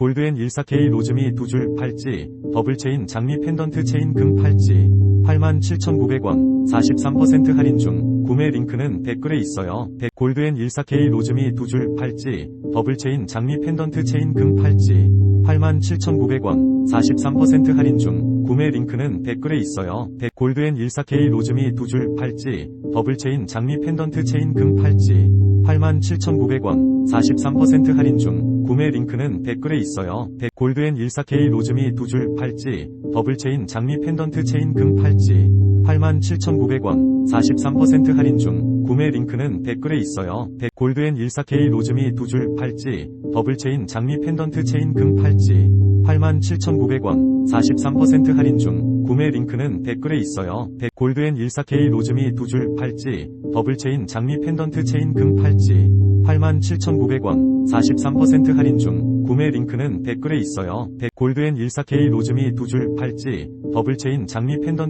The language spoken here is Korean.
골드앤 14K 로즈미 두 줄 팔찌, 더블체인 장미 펜던트 체인 금 팔찌, 87,900원, 43% 할인 중, 구매 링크는 댓글에 있어요. 백- 골드앤 14K 로즈미 두 줄 팔찌, 더블체인 장미 펜던트 체인 금 팔찌, 87,900원, 43% 할인 중, 구매 링크는 댓글에 있어요. 백- 골드앤 14K 로즈미 두 줄 팔찌, 더블체인 장미 펜던트 체인 금 팔찌, 87,900원, 43% 할인 중, 구매 링크는 댓글에 있어요. 백- 골드앤 14K 로즈미 두 줄 팔찌, 더블체인 장미 펜던트 체인 금 팔찌, 87,900원, 43% 할인 중, 구매 링크는 댓글에 있어요. 백- 골드앤 14K 로즈미 두 줄 팔찌, 더블체인 장미 펜던트 체인 금 팔찌, 87,900원, 43% 할인 중, 구매 링크는 댓글에 있어요. 백- 골드앤 14K 로즈미 두 줄 팔찌, 더블체인 장미 펜던트 체인 금 팔찌, 87,900원, 43% 할인 중, 구매 링크는 댓글에 있어요. 백- 골드앤 14K 로즈미 두 줄 팔찌, 더블체인 장미 펜던트